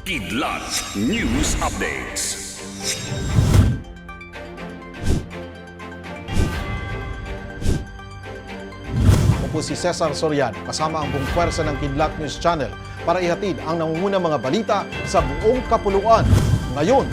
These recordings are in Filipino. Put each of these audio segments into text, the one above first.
Kidlat News Updates. Ako si Cesar Soriano kasama ang buong pwersa ng Kidlat News Channel para ihatid ang nangungunang mga balita sa buong kapuluan. Ngayon,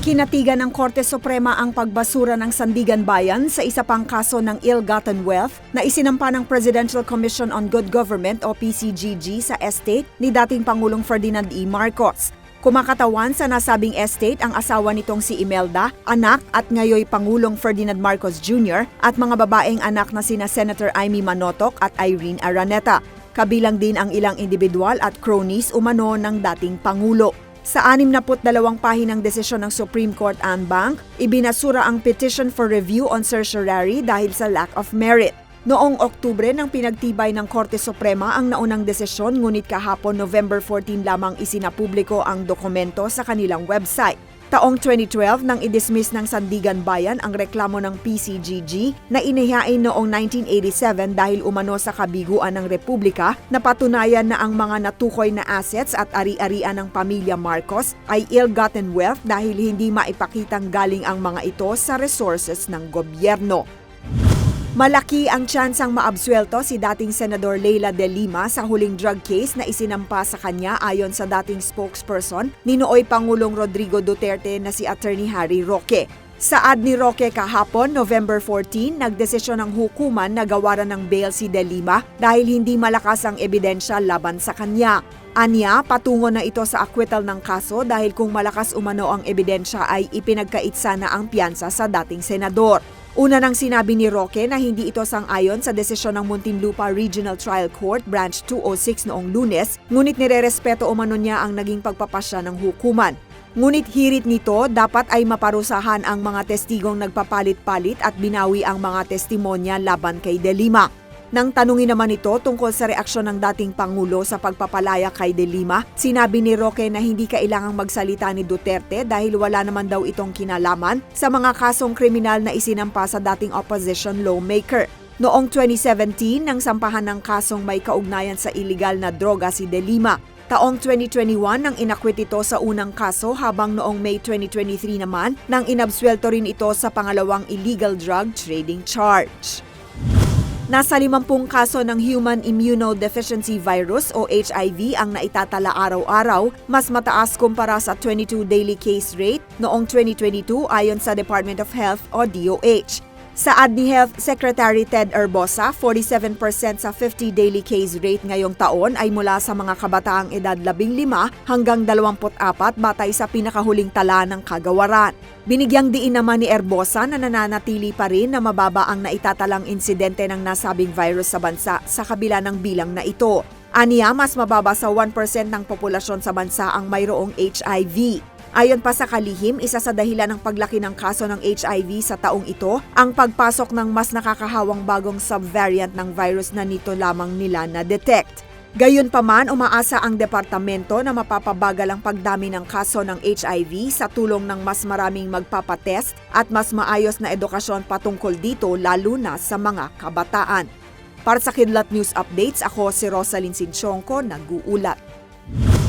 Kinatigan ng Korte Suprema ang pagbasura ng Sandigan Bayan sa isa pang kaso ng ill-gotten wealth na isinampa ng Presidential Commission on Good Government o PCGG sa estate ni dating Pangulong Ferdinand E. Marcos. Kumakatawan sa nasabing estate ang asawa nitong si Imelda, anak at ngayoy Pangulong Ferdinand Marcos Jr. at mga babaeng anak na sina Senator Amy Manotok at Irene Araneta. Kabilang din ang ilang individual at cronies umano ng dating Pangulo. Sa 62 pahinang desisyon ng Supreme Court Anbank, ibinasura ang petition for review on certiorari dahil sa lack of merit. Noong Oktubre nang pinagtibay ng Korte Suprema ang naunang desisyon ngunit kahapon November 14 lamang isinapubliko ang dokumento sa kanilang website. Taong 2012 nang i-dismiss ng Sandigan Bayan ang reklamo ng PCGG na inihain noong 1987 dahil umano sa kabiguan ng Republika na patunayan na ang mga natukoy na assets at ari-arian ng pamilya Marcos ay ill-gotten wealth dahil hindi maipakitang galing ang mga ito sa resources ng gobyerno. Malaki ang tsansang maabsuelto si dating Senador Leila de Lima sa huling drug case na isinampa sa kanya ayon sa dating spokesperson ni nooy Pangulong Rodrigo Duterte na si Attorney Harry Roque. Saad ni Roque kahapon, November 14, nagdesisyon ng hukuman na gawaran ng bail si De Lima dahil hindi malakas ang ebidensya laban sa kanya. Anya, patungo na ito sa acquittal ng kaso dahil kung malakas umano ang ebidensya ay ipinagkaitsa na ang piyansa sa dating senador. Una nang sinabi ni Roque na hindi ito sang-ayon sa desisyon ng Muntinlupa Regional Trial Court Branch 206 noong lunes, ngunit nirerespeto umano niya ang naging pagpapasya ng hukuman. Ngunit hirit nito, dapat ay maparusahan ang mga testigong nagpapalit-palit at binawi ang mga testimonya laban kay De Lima. Nang tanungin naman ito tungkol sa reaksyon ng dating Pangulo sa pagpapalaya kay De Lima, sinabi ni Roque na hindi kailangang magsalita ni Duterte dahil wala naman daw itong kinalaman sa mga kasong kriminal na isinampa sa dating opposition lawmaker. Noong 2017, nang sampahan ng kasong may kaugnayan sa iligal na droga si De Lima. Taong 2021 nang inakwit ito sa unang kaso habang noong May 2023 naman nang inabswelto rin ito sa pangalawang illegal drug trading charge. Nasa 50 kaso ng Human Immunodeficiency Virus o HIV ang naitatala araw-araw, mas mataas kumpara sa 22 daily case rate noong 2022 ayon sa Department of Health o DOH. Saad ni Health Secretary Ted Erbosa, 47% sa 50 daily case rate ngayong taon ay mula sa mga kabataang edad 15 hanggang 24 batay sa pinakahuling tala ng kagawaran. Binigyang diin naman ni Erbosa na nananatili pa rin na mababa ang naitatalang insidente ng nasabing virus sa bansa sa kabila ng bilang na ito. Aniya, mas mababa sa 1% ng populasyon sa bansa ang mayroong HIV. Ayon pa sa kalihim, isa sa dahilan ng paglaki ng kaso ng HIV sa taong ito ang pagpasok ng mas nakakahawang bagong subvariant ng virus na nito lamang nila na-detect. Gayunpaman, umaasa ang departamento na mapapabagal ang pagdami ng kaso ng HIV sa tulong ng mas maraming magpapatest at mas maayos na edukasyon patungkol dito lalo na sa mga kabataan. Para sa Kidlat News Updates, ako si Rosalyn Sinchonko, nag-uulat.